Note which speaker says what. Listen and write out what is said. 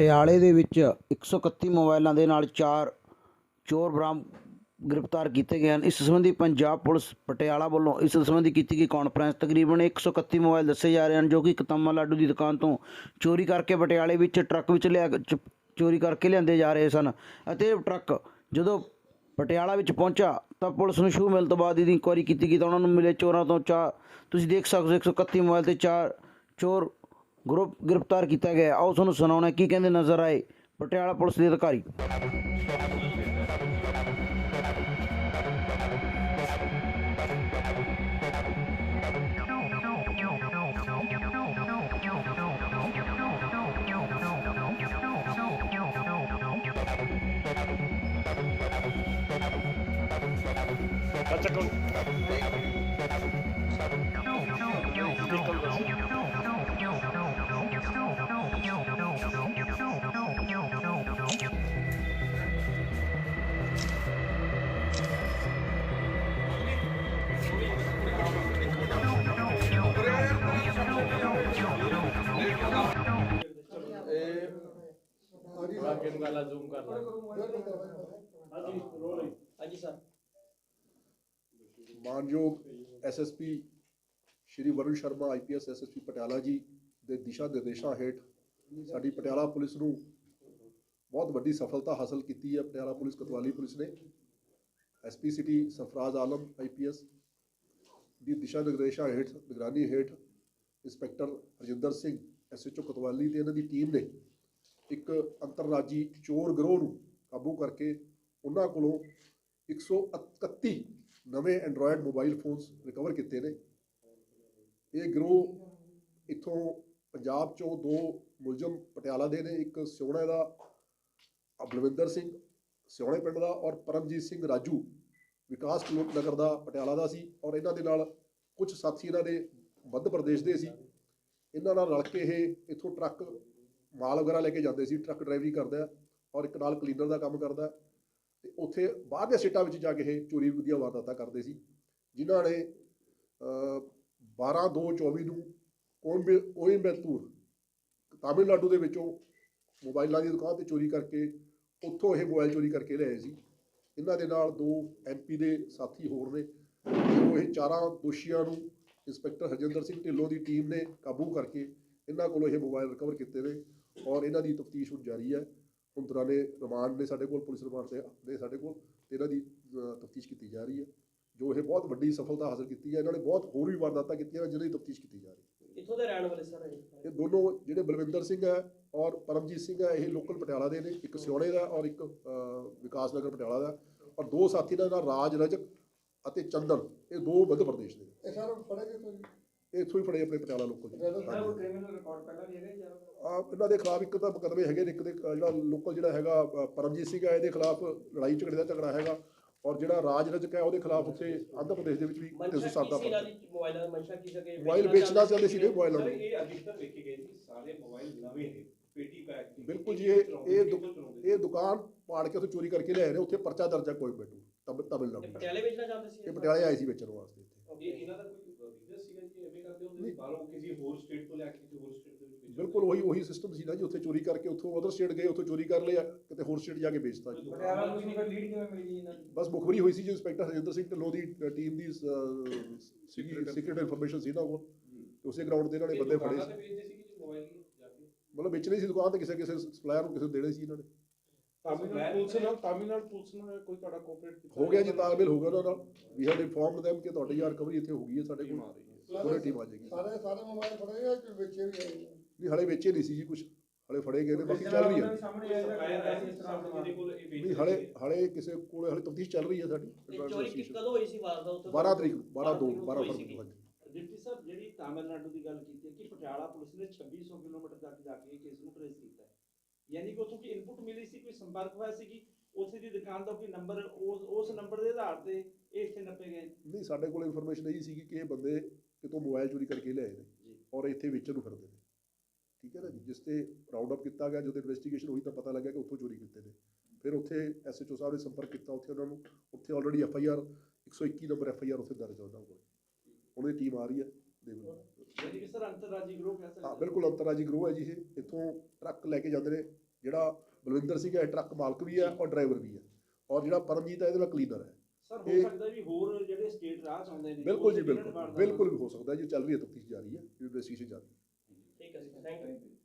Speaker 1: ਪਟਿਆਲੇ ਦੇ ਵਿੱਚ 131 ਮੋਬਾਈਲਾਂ ਦੇ ਨਾਲ ਚਾਰ ਚੋਰ ਬਰਾਮ ਗ੍ਰਿਫਤਾਰ ਕੀਤੇ ਗਏ ਹਨ। ਇਸ ਸੰਬੰਧੀ ਪੰਜਾਬ ਪੁਲਿਸ ਪਟਿਆਲਾ ਵੱਲੋਂ ਇਸ ਸੰਬੰਧੀ ਕੀਤੀ ਗਈ ਕਾਨਫਰੰਸ ਤਕਰੀਬਨ 131 ਮੋਬਾਈਲ ਦੱਸੇ ਜਾ ਰਹੇ ਹਨ, ਜੋ ਕਿ ਕਤੰਮਾ ਲਾਡੂ ਦੀ ਦੁਕਾਨ ਤੋਂ ਚੋਰੀ ਕਰਕੇ ਪਟਿਆਲੇ ਵਿੱਚ ਟਰੱਕ ਵਿੱਚ ਲਿਆ ਚ- ਚੋਰੀ ਕਰਕੇ ਲਿਆਂਦੇ ਜਾ ਰਹੇ ਸਨ ਅਤੇ ਟਰੱਕ ਜਦੋਂ ਪਟਿਆਲਾ ਵਿੱਚ ਪਹੁੰਚਾ ਤਾਂ ਪੁਲਿਸ ਨੂੰ ਸ਼ੂ ਮਿਲਣ ਤੋਂ ਬਾਅਦ ਇਹਦੀ ਇਨਕੁਆਇਰੀ ਕੀਤੀ ਗਈ ਤਾਂ ਉਹਨਾਂ ਨੂੰ ਮਿਲੇ ਚੋਰਾਂ ਤੋਂ ਚਾ ਤੁਸੀਂ ਦੇਖ ਸਕਦੇ ਹੋ 131 ਮੋਬਾਈਲ ਤੇ ਚਾਰ ਚੋਰ ਗਰੁੱਪ ਗ੍ਰਿਫਤਾਰ ਕੀਤਾ ਗਿਆ। ਆਓ ਤੁਹਾਨੂੰ ਸੁਣਾਉਣਾ ਕੀ ਕਹਿੰਦੇ ਨਜ਼ਰ ਆਏ ਪਟਿਆਲਾ ਪੁਲਿਸ ਦੇ ਅਧਿਕਾਰੀ।
Speaker 2: ਅੱਛਾ ਕੋਲ ਲਾਗੇ ਨੂੰ ਗੱਲਾਂ ਜ਼ੂਮ ਕਰ ਲੈ ਹਾਂਜੀ ਰੋਲ ਹਾਂਜੀ ਸਰ
Speaker 3: ਮਾਨਯੋਗ ਦੇ ਦਿਸ਼ਾ ਨਿਰਦੇਸ਼ਾਂ ਹੇਠ ਸਾਡੀ ਪਟਿਆਲਾ ਪੁਲਿਸ ਨੂੰ ਬਹੁਤ ਵੱਡੀ ਸਫਲਤਾ ਹਾਸਲ ਕੀਤੀ ਹੈ। ਪਟਿਆਲਾ ਪੁਲਿਸ ਕਤਵਾਲੀ ਪੁਲਿਸ ਨੇ SP city Safraz Alam IPS ਦੀ ਦਿਸ਼ਾ ਨਿਰਦੇਸ਼ਾਂ ਹੇਠ, ਨਿਗਰਾਨੀ ਹੇਠ ਇੰਸਪੈਕਟਰ ਰਜਿੰਦਰ ਸਿੰਘ ਐਸਐਚਓ ਕਤਵਾਲੀ ਤੇ ਇਹਨਾਂ ਦੀ ਟੀਮ ਨੇ ਇੱਕ ਅੰਤਰਰਾਜੀ ਚੋਰ ਗਰੋਹ ਨੂੰ ਕਾਬੂ ਕਰਕੇ ਉਹਨਾਂ ਕੋਲੋਂ 131 ਨਵੇਂ ਐਂਡਰੋਇਡ ਮੋਬਾਈਲ ਫੋਨਸ ਰਿਕਵਰ ਕੀਤੇ ਨੇ। ਇਹ ਗਰੋਹ ਇੱਥੋਂ ਪੰਜਾਬ ਚੋਂ ਦੋ ਮੁਲਜ਼ਮ ਪਟਿਆਲਾ ਦੇ ਨੇ, ਇੱਕ ਸਿਉਣੇ ਦਾ ਬਲਵਿੰਦਰ ਸਿੰਘ, ਸਿਉਣੇ ਪਿੰਡ ਦਾ, ਔਰ ਪਰਮਜੀਤ ਸਿੰਘ ਰਾਜੂ ਵਿਕਾਸ ਕਲੋਕ ਨਗਰ ਦਾ ਪਟਿਆਲਾ ਦਾ ਸੀ, ਔਰ ਇਹਨਾਂ ਦੇ ਨਾਲ ਕੁਝ ਸਾਥੀ ਇਹਨਾਂ ਦੇ ਮੱਧ ਪ੍ਰਦੇਸ਼ ਦੇ ਸੀ। ਇਹਨਾਂ ਨਾਲ ਰਲ ਕੇ ਇਹ ਇੱਥੋਂ ਟਰੱਕ ਮਾਲ ਵਗੈਰਾ ਲੈ ਕੇ ਜਾਂਦੇ ਸੀ, ਟਰੱਕ ਡਰਾਈਵਰੀ ਕਰਦਾ ਔਰ ਇੱਕ ਨਾਲ ਕਲੀਨਰ ਦਾ ਕੰਮ ਕਰਦਾ ਹੈ। ਤੇ ਉੱਥੇ ਬਾਹਰ ਦੇ ਸਟੇਟਾਂ ਵਿੱਚ ਜਾ ਕੇ ਇਹ ਚੋਰੀ ਦੀਆਂ ਵਾਰਦਾਤਾਂ ਕਰਦੇ ਸੀ, ਜਿਨ੍ਹਾਂ ਨੇ 12 2 24 ਨੂੰ ਕੋਇੰਬਤੂਰ ਤਾਮਿਲਨਾਡੂ ਦੇ ਵਿੱਚੋਂ ਮੋਬਾਈਲਾਂ ਦੀ ਦੁਕਾਨ ਤੇ ਚੋਰੀ ਕਰਕੇ, ਉੱਥੋਂ ਇਹ ਮੋਬਾਈਲ ਚੋਰੀ ਕਰਕੇ ਲਏ ਸੀ। ਇਹਨਾਂ ਦੇ ਨਾਲ ਦੋ ਐਮਪੀ ਦੇ ਸਾਥੀ ਹੋਰ ਨੇ ਉਹ ਇਹ ਚਾਰਾਂ ਦੋਸ਼ੀਆਂ ਨੂੰ ਇੰਸਪੈਕਟਰ ਹਰਜਿੰਦਰ ਸਿੰਘ ਢਿੱਲੋਂ ਦੀ ਟੀਮ ਨੇ ਕਾਬੂ ਕਰਕੇ ਇਹਨਾਂ ਕੋਲੋਂ ਇਹ ਮੋਬਾਈਲ ਰਿਕਵਰ ਕੀਤੇ ਨੇ ਔਰ ਇਹਨਾਂ ਦੀ ਤਫਤੀਸ਼ ਹੁਣ ਜਾਰੀ ਹੈ। ਹੁਣ ਦੌਰਾਨੇ ਰਿਮਾਂਡ ਨੇ ਸਾਡੇ ਕੋਲ, ਪੁਲਿਸ ਰਿਮਾਂਡ ਤੇ ਨੇ ਸਾਡੇ ਕੋਲ, ਤੇ ਇਹਨਾਂ ਦੀ ਤਫਤੀਸ਼ ਕੀਤੀ ਜਾ ਰਹੀ ਹੈ। ਜੋ ਇਹ ਬਹੁਤ ਵੱਡੀ ਸਫਲਤਾ ਹਾਸਲ ਕੀਤੀ ਹੈ, ਇਹਨਾਂ ਨੇ ਬਹੁਤ ਹੋਰ ਵੀ ਵਾਰਦਾਤਾਂ ਕੀਤੀਆਂ ਜਿਹਨਾਂ ਦੀ ਤਫਤੀਸ਼ ਕੀਤੀ ਜਾ ਰਹੀ ਹੈ।
Speaker 2: ਕਿੱਥੋਂ ਦੇ ਰਹਿਣ ਵਾਲੇ ਸਰ? ਇਹ
Speaker 3: ਇਹ ਦੋਨੋਂ ਜਿਹੜੇ ਬਲਵਿੰਦਰ ਸਿੰਘ ਹੈ ਔਰ ਪਰਮਜੀਤ ਸਿੰਘ ਹੈ ਇਹ ਲੋਕਲ ਪਟਿਆਲਾ ਦੇ ਨੇ। ਇੱਕ ਸਿਉਣੇ ਦਾ ਔਰ ਇੱਕ ਵਿਕਾਸ ਨਗਰ ਪਟਿਆਲਾ ਦਾ। ਔਰ ਦੋ ਸਾਥੀ ਦਾ ਨਾਂ ਰਾਜ ਰਜਕ ਅਤੇ ਚੰਦਨ। ਇਹ ਦੋ ਮੱਧ ਪ੍ਰਦੇਸ਼ ਦੇ ਨੇ।
Speaker 4: ਇਹ ਸਾਰੇ ਫੜੇ ਗਏ ਕੋਈ
Speaker 3: ਇਹ ਇੱਥੋਂ ਹੀ ਫੜੇ ਆਪਣੇ ਪਟਿਆਲਾ ਲੋਕਲ
Speaker 4: Brother,
Speaker 3: ਹਾਂਜੀ
Speaker 2: ਕ੍ਰਿਮੀਨਲ ਰਿਕਾਰਡ ਪਹਿਲਾਂ ਵੀ ਹੈਗਾ ਜਾਂ
Speaker 3: ਆ ਇਹਨਾਂ ਦੇ ਖਿਲਾਫ ਇੱਕ ਤਾਂ ਮੁਕੱਦਮੇ ਹੈਗੇ ਨੇ ਇੱਕ ਦੇ ਅ, ਜਿਹੜਾ ਲੋਕਲ ਜਿਹੜਾ ਹੈਗਾ ਅ, ਪਰਮਜੀਤ ਸਿੰਘ ਹੈ ਇਹਦੇ ਖਿਲਾਫ ਲੜਾਈ ਝਗੜੇ ਦਾ ਝਗੜਾ ਹੈਗਾ। ਔਰ ਜਿਹੜਾ ਰਾਜ ਰਜਕ ਹੈ ਉਹਦੇ ਖਿਲਾਫ ਉੱਥੇ ਆਂਧਰਾ ਪ੍ਰਦੇਸ਼ ਦੇ ਵਿੱਚ ਵੀ
Speaker 2: ਮਨਸ਼ਾ
Speaker 3: 307 ਦਾ
Speaker 2: ਮੋਬਾਈਲਾਂ ਦਾ ਮਨਸ਼ਾ ਕੀ ਸਕੇ
Speaker 3: ਮੋਬਾਈਲ ਵੇਚਣਾ ਚਾਹੁੰਦੇ ਸੀ ਨੇ ਮੋਬਾਈਲਾਂ
Speaker 5: ਇਹ ਅਧਿਕਤਰ ਵੇਖੇ ਗਏ ਸੀ ਸਾਰੇ ਮੋਬਾਈਲ ਨਵੇਂ ਨੇ ਪੇਟੀ ਪੈਕ
Speaker 3: ਬਿਲਕੁਲ ਜੀ ਇਹ ਇਹ ਦੁਕਾਨ ਪਾੜ ਕੇ ਉੱਥੇ ਚੋਰੀ ਕਰਕੇ ਲਿਆਏ ਨੇ ਉੱਥੇ ਪਰਚਾ ਦਰਜ ਹੈ ਕੋਈ ਬੈਠੂ ਤਮ ਤਮਿਲਨਾਡੂ
Speaker 2: ਇਹ ਪਟਿਆਲੇ ਵੇਚਣਾ ਚਾਹੁੰਦੇ ਸੀ
Speaker 3: ਇਹ ਪਟਿਆਲੇ ਆਏ ਸੀ ਵੇਚਣ ਵਾਸਤੇ ਇੱਥੇ।
Speaker 5: ਇਹ ਇਹਨਾਂ ਦਾ ਕੋਈ ਬਿਜ਼ਨਸ ਸੀਗਾ ਜੀ ਐਵੇਂ ਕਰਦੇ ਹੁੰਦੇ ਸੀ? ਬਾਹਰੋਂ ਕਿਸੇ ਹੋਰ ਸਟੇਟ ਤੋਂ ਲਿਆ ਕੇ ਕਿਸੇ ਹੋਰ ਸਟੇਟ ਵੇਚਦੇ
Speaker 3: ਬਿਲਕੁਲ ਉਹੀ ਉਹੀ ਸਿਸਟਮ ਸੀ ਨਾ ਜੀ ਉੱਥੇ ਚੋਰੀ ਕਰਕੇ ਉੱਥੋਂ ਅਦਰ ਸਟੇਟ ਗਏ ਉੱਥੋਂ ਚੋਰੀ ਕਰ ਲਿਆ ਕਿਤੇ ਹੋਰ ਸਟੇਟ ਜਾ ਕੇ ਵੇਚਤਾ ਜੀ।
Speaker 5: ਪਟਿਆਲਾ ਨੂੰ ਵੀ
Speaker 2: ਲੀਡ ਕਿਵੇਂ ਮਿਲੀ ਜੀ ਇਹਨਾਂ ਦੀ?
Speaker 3: ਬਸ ਮੁਖਬਰੀ ਹੋਈ ਸੀ ਜੀ ਇੰਸਪੈਕਟਰ ਹਰਜਿੰਦਰ ਸਿੰਘ ਢਿੱਲੋਂ ਦੀ ਟੀਮ ਦੀ ਸੀਕ੍ਰੀਟ ਇਨਫੋਰਮੇਸ਼ਨ ਸੀ ਨਾ ਤੇ ਉਸੇ ਗਰਾਊਂਡ ਤੇ ਇਹਨਾਂ ਨੇ ਬੰਦੇ ਫੜੇ ਸੀ
Speaker 5: ਵੇਚਦੇ ਸੀ ਕਿ ਮੋਬਾਈਲ ਜਾ ਕੇ?
Speaker 3: ਮਤਲਬ ਵੇਚਣੀ ਸੀ ਦੁਕਾਨ ਤੇ ਕਿਸੇ ਕਿਸੇ ਸਪਲਾਇਰ ਨੂੰ ਕਿਸੇ ਨੂੰ ਦੇਣੇ ਸੀ ਇਹਨਾਂ ਨੇ।
Speaker 5: ਤਾਮਿਲਨਾਡੂ ਪੁਲਿਸ ਨਾਲ ਤਾਮਿਲਨਾਡੂ ਪੁਲਿਸ ਨਾਲ ਕੋਈ ਤੁਹਾਡਾ ਕੋਆਪਰੇਟ ਕੀਤਾ
Speaker 3: ਹੋ ਗਿਆ ਜੀ ਤਾਲਮੇਲ ਹੋ ਗਿਆ ਉਹਨਾਂ ਨਾਲ। ਵੀ ਹੈਡ ਇਨਫੋਰਮਡ them ਕਿ ਤੁਹਾਡੀ ਯਾਰ ਰਿਕਵਰੀ ਇੱਥੇ ਹੋ ਗਈ ਹੈ ਸਾਡੇ ਕੋਲ।
Speaker 5: ਆ ਰਹੀ ਹੈ।
Speaker 3: ਪੂਰੀ ਟੀਮ ਆ ਜਾਏਗੀ।
Speaker 4: ਸਾਰੇ ਸਾਰੇ ਮੋਬਾਈਲ ਫੜੇ ਗਏ ਕਿ ਵੇਚੇ ਵੀ ਗਏ
Speaker 3: ਨਹੀਂ ਹਲੇ ਵੇਚੇ ਨਹੀਂ ਸੀ ਜੀ ਕੁਝ ਹਲੇ ਫੜੇ ਗਏ ਨੇ ਬਾਕੀ ਚੱਲ ਰਹੀ ਹੈ
Speaker 2: ਸਾਹਮਣੇ ਆਇਆ
Speaker 5: ਸਪਲਾਇਰ ਐਸੇ ਇਸ ਤਰ੍ਹਾਂ ਦੇ ਜਿਹਦੇ ਕੋਲ ਇਹ
Speaker 3: ਨਹੀਂ
Speaker 5: ਵੇਚਦੇ
Speaker 3: ਹਲੇ
Speaker 5: ਸੀ।
Speaker 3: ਹਲੇ ਕਿਸੇ ਕੋਲੇ ਹਲੇ ਤਫਤੀਸ਼ ਚੱਲ ਰਹੀ ਹੈ ਸਾਡੀ।
Speaker 2: ਇਹ ਚੋਰੀ ਕਿ ਕਦੋਂ ਹੋਈ ਸੀ ਵਾਰਦਾਤ ਉੱਥੇ?
Speaker 3: 12 ਤਰੀਕ 12 2 12
Speaker 2: ਹੋਈ
Speaker 3: ਫਰਵਰੀ। ਨੂੰ
Speaker 6: ਡਿਪਟੀ ਸਾਹਿਬ ਜਿਹੜੀ ਤਾਮਿਲਨਾਡੂ ਦੀ ਗੱਲ ਕੀਤੀ ਹੈ ਕਿ ਪਟਿਆਲਾ ਪੁਲਿਸ ਨੇ 2600 ਕਿਲੋਮੀਟਰ ਤੱਕ ਜਾ ਕੇ ਕੇਸ ਨੂੰ ਟ੍ਰੇਸ ਕੀਤਾ ਹੈ। ਯਾਨੀ ਕਿ ਉੱਥੋਂ ਕੀ ਇਨਪੁਟ ਮਿਲੀ ਸੀ ਕੋਈ ਸੰਪਰਕ ਹੋਇਆ ਸੀ ਕਿ ਉੱਥੇ ਦੀ ਦੁਕਾਨ ਦਾ ਕੋਈ ਨੰਬਰ ਉਸ ਉਸ ਨੰਬਰ ਦੇ ਆਧਾਰ ਤੇ ਇਹ ਇੱਥੇ ਨੱਪੇ ਗਏ?
Speaker 3: ਨਹੀਂ ਸਾਡੇ ਕੋਲ ਇਨਫੋਰਮੇਸ਼ਨ ਇਹੀ ਸੀਗੀ ਕਿ ਇਹ ਬੰਦੇ ਕਿਤੋਂ ਮੋਬਾਈਲ ਚੋਰੀ ਕਰਕੇ ਲਿਆਏ ਨੇ
Speaker 6: ਜੀ।
Speaker 3: ਔਰ ਇੱਥੇ ਵੇਚਣ ਨੂੰ ਫਿਰਦੇ ਨੇ। ਠੀਕ ਹੈ ਨਾ ਜੀ ਜਿਸ ਤੇ ਰਾਉਂਡ ਅਪ ਕੀਤਾ ਗਿਆ ਜਦੋਂ ਇਨਵੈਸਟੀਗੇਸ਼ਨ ਹੋਈ ਤਾਂ ਪਤਾ ਲੱਗਿਆ ਕਿ ਉੱਥੋਂ ਚੋਰੀ ਕੀਤੇ ਨੇ। ਫਿਰ ਉੱਥੇ ਐਸਐਚਓ ਸਾਹਿਬ ਨੇ ਸੰਪਰਕ ਕੀਤਾ ਉੱਥੇ ਉਹਨਾਂ ਨੂੰ ਉੱਥੇ already F I R 121 number F I R ਉੱਥੇ ਦਰਜ ਹੈ ਉਹਨਾਂ ਕੋਲ। ਉਹਨਾਂ ਦੀ ਟੀਮ ਆ ਰਹੀ ਹੈ ਦੇ
Speaker 6: ਯਾਨੀ ਕਿ ਸਰ ਅੰਤਰਰਾਜੀ ਗਰੁੱਪ ਹੈ
Speaker 3: ਹਾਂ। ਬਿਲਕੁਲ ਅੰਤਰਰਾਜੀ ਗਰੋਹ ਹੈ ਜੀ ਇਹ। ਇੱਥੋਂ ਟਰੱਕ ਲੈ ਕੇ ਜਾਂਦੇ ਨੇ ਜਿਹੜਾ ਬਲਵਿੰਦਰ ਸਿੰਘ ਹੈ ਟਰੱਕ ਮਾਲਕ ਵੀ ਹੈ ਔਰ ਡਰਾਈਵਰ ਵੀ ਹੈ। ਔਰ ਜਿਹੜਾ ਪਰਮਜੀਤ ਹੈ ਇਹਦੇ ਨਾਲ ਕਲੀਨਰ ਹੈ।
Speaker 6: ਸਰ ਹੋ ਸਕਦਾ ਵੀ ਹੋਰ ਜਿਹੜੇ ਸਟੇਟ ਰਾਹ ਚ ਆਉਂਦੇ ਨੇ
Speaker 3: ਬਿਲਕੁਲ ਜੀ ਬਿਲਕੁਲ ਬਿਲਕੁਲ ਵੀ ਹੋ ਸਕਦਾ ਜੀ। ਚੱਲ ਰਹੀ ਹੈ ਤਫਤੀਸ਼ ਜਾਰੀ ਹੈ ਇਨਵੈਸਟੀਗੇਸ਼ਨ ਜਾਰੀ ਹੈ।
Speaker 2: ਠੀਕ ਹੈ ਜੀ ਥੈਂਕ ਯੂ